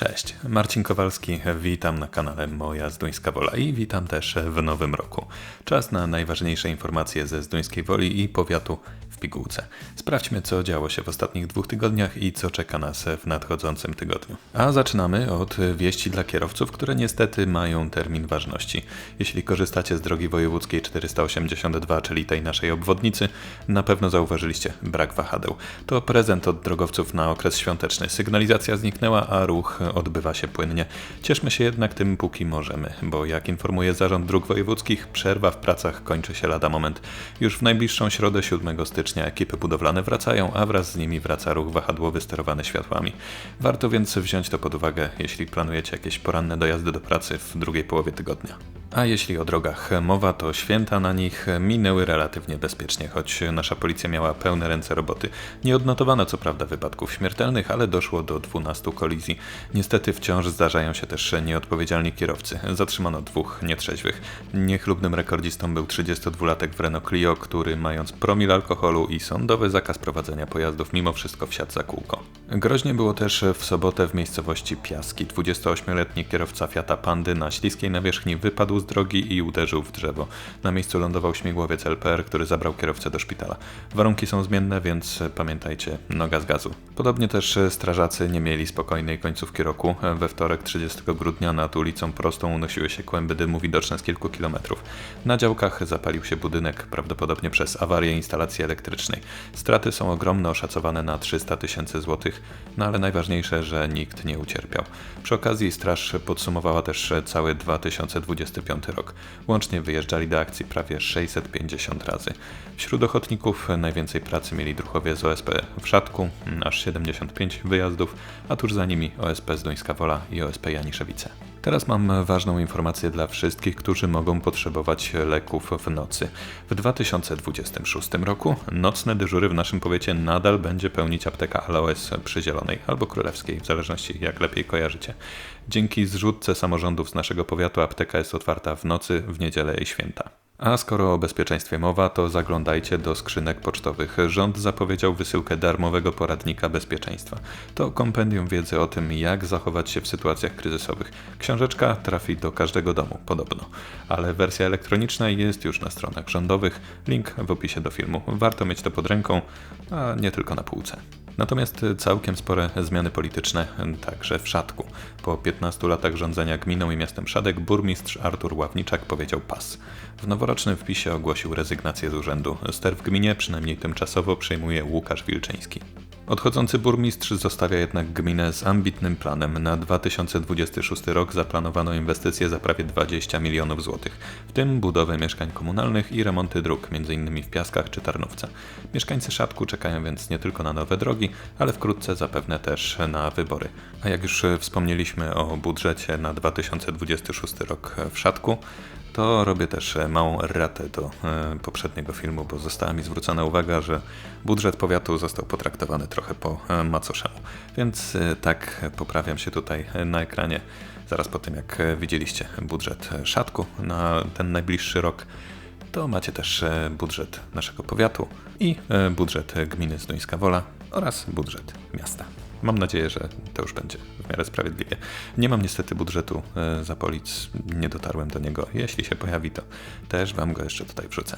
Cześć, Marcin Kowalski, witam na kanale Moja Zduńska Wola i witam też w nowym roku. Czas na najważniejsze informacje ze Zduńskiej Woli i powiatu w pigułce. Sprawdźmy, co działo się w ostatnich dwóch tygodniach i co czeka nas w nadchodzącym tygodniu. A zaczynamy od wieści dla kierowców, które niestety mają termin ważności. Jeśli korzystacie z drogi wojewódzkiej 482, czyli tej naszej obwodnicy, na pewno zauważyliście brak wahadeł. To prezent od drogowców na okres świąteczny. Sygnalizacja zniknęła, a ruch odbywa się płynnie. Cieszmy się jednak tym, póki możemy, bo jak informuje Zarząd Dróg Wojewódzkich, przerwa w pracach kończy się lada moment. Już w najbliższą środę 7 stycznia ekipy budowlane wracają, a wraz z nimi wraca ruch wahadłowy sterowany światłami. Warto więc wziąć to pod uwagę, jeśli planujecie jakieś poranne dojazdy do pracy w drugiej połowie tygodnia. A jeśli o drogach mowa, to święta na nich minęły relatywnie bezpiecznie, choć nasza policja miała pełne ręce roboty. Nie odnotowano co prawda wypadków śmiertelnych, ale doszło do 12 kolizji. Niestety wciąż zdarzają się też nieodpowiedzialni kierowcy. Zatrzymano dwóch nietrzeźwych. Niechlubnym rekordzistą był 32-latek w Renault Clio, który mając promil alkoholu i sądowy zakaz prowadzenia pojazdów mimo wszystko wsiadł za kółko. Groźnie było też w sobotę w miejscowości Piaski. 28-letni kierowca Fiata Pandy na śliskiej nawierzchni wypadł z drogi i uderzył w drzewo. Na miejscu lądował śmigłowiec LPR, który zabrał kierowcę do szpitala. Warunki są zmienne, więc pamiętajcie, noga z gazu. Podobnie też strażacy nie mieli spokojnej końcówki roku. We wtorek 30 grudnia nad ulicą Prostą unosiły się kłęby dymu widoczne z kilku kilometrów. Na działkach zapalił się budynek, prawdopodobnie przez awarię instalacji elektrycznej. Straty są ogromne, oszacowane na 300 tysięcy złotych, no ale najważniejsze, że nikt nie ucierpiał. Przy okazji straż podsumowała też cały 2025 rok. Łącznie wyjeżdżali do akcji prawie 650 razy. Wśród ochotników najwięcej pracy mieli druchowie z OSP w Szatku, aż 75 wyjazdów, a tuż za nimi OSP Zduńska Wola i OSP Janiszewice. Teraz mam ważną informację dla wszystkich, którzy mogą potrzebować leków w nocy. W 2026 roku nocne dyżury w naszym powiecie nadal będzie pełnić apteka Aloes przy Zielonej albo Królewskiej, w zależności jak lepiej kojarzycie. Dzięki zrzutce samorządów z naszego powiatu apteka jest otwarta w nocy, w niedzielę i święta. A skoro o bezpieczeństwie mowa, to zaglądajcie do skrzynek pocztowych. Rząd zapowiedział wysyłkę darmowego poradnika bezpieczeństwa. To kompendium wiedzy o tym, jak zachować się w sytuacjach kryzysowych. Książeczka trafi do każdego domu, podobno. Ale wersja elektroniczna jest już na stronach rządowych. Link w opisie do filmu. Warto mieć to pod ręką, a nie tylko na półce. Natomiast całkiem spore zmiany polityczne także w Szatku. Po 15 latach rządzenia gminą i miastem Szadek burmistrz Artur Ławniczak powiedział pas. W noworocznym wpisie ogłosił rezygnację z urzędu. Ster w gminie, przynajmniej tymczasowo, przejmuje Łukasz Wilczyński. Odchodzący burmistrz zostawia jednak gminę z ambitnym planem. Na 2026 rok zaplanowano inwestycje za prawie 20 milionów złotych, w tym budowę mieszkań komunalnych i remonty dróg, m.in. w Piaskach czy Tarnówce. Mieszkańcy Szatku czekają więc nie tylko na nowe drogi, ale wkrótce zapewne też na wybory. A jak już wspomnieliśmy o budżecie na 2026 rok w Szatku, to robię też małą ratę do e, poprzedniego filmu, bo została mi zwrócona uwaga, że budżet powiatu został potraktowany trochę po e, macoszemu. Więc e, tak poprawiam się tutaj na ekranie zaraz po tym, jak widzieliście budżet szatku na ten najbliższy rok. To macie też budżet naszego powiatu i budżet gminy Zduńska Wola oraz budżet miasta. Mam nadzieję, że to już będzie w miarę sprawiedliwie. Nie mam niestety budżetu za polic, nie dotarłem do niego. Jeśli się pojawi, to też Wam go jeszcze tutaj wrzucę.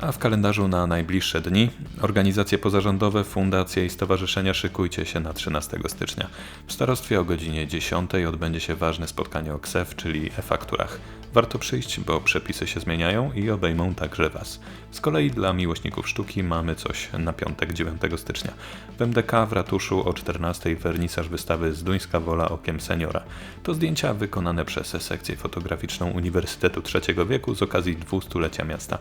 A w kalendarzu na najbliższe dni organizacje pozarządowe, fundacje i stowarzyszenia szykujcie się na 13 stycznia. W starostwie o godzinie 10 odbędzie się ważne spotkanie o KSEF, czyli e-fakturach. Warto przyjść, bo przepisy się zmieniają i obejmą także Was. Z kolei dla miłośników sztuki mamy coś na piątek 9 stycznia. W MDK w ratuszu o 14 wernisaż wystawy Zduńska Wola Okiem Seniora. To zdjęcia wykonane przez sekcję fotograficzną Uniwersytetu III wieku z okazji 200-lecia miasta.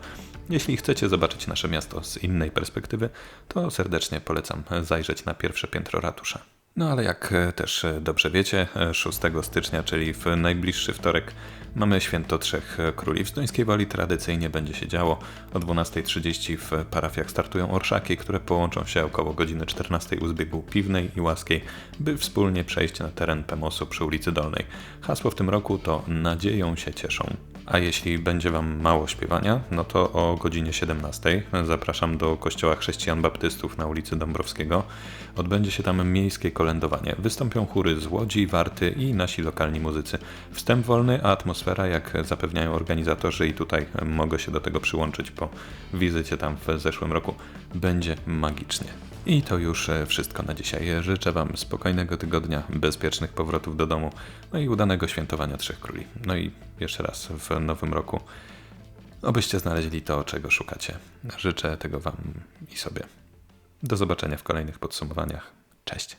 Jeśli chcecie zobaczyć nasze miasto z innej perspektywy, to serdecznie polecam zajrzeć na pierwsze piętro ratusza. No ale jak też dobrze wiecie, 6 stycznia, czyli w najbliższy wtorek, Mamy święto Trzech Króli. W Zduńskiej Woli tradycyjnie będzie się działo. O 12.30 w parafiach startują orszaki, które połączą się około godziny 14 u zbiegu Piwnej i Łaskiej, by wspólnie przejść na teren Pemosu przy ulicy Dolnej. Hasło w tym roku to Nadzieją się cieszą. A jeśli będzie Wam mało śpiewania, no to o godzinie 17 zapraszam do Kościoła Chrześcijan Baptystów na ulicy Dąbrowskiego. Odbędzie się tam miejskie kolędowanie. Wystąpią chóry z Łodzi, Warty i nasi lokalni muzycy. Wstęp wolny, a atmosfera, jak zapewniają organizatorzy, i tutaj mogę się do tego przyłączyć po wizycie tam w zeszłym roku, będzie magicznie. I to już e, wszystko na dzisiaj. Życzę Wam spokojnego tygodnia, bezpiecznych powrotów do domu, no i udanego świętowania Trzech Króli. No i jeszcze raz w nowym roku, obyście znaleźli to, czego szukacie. Życzę tego Wam i sobie. Do zobaczenia w kolejnych podsumowaniach. Cześć.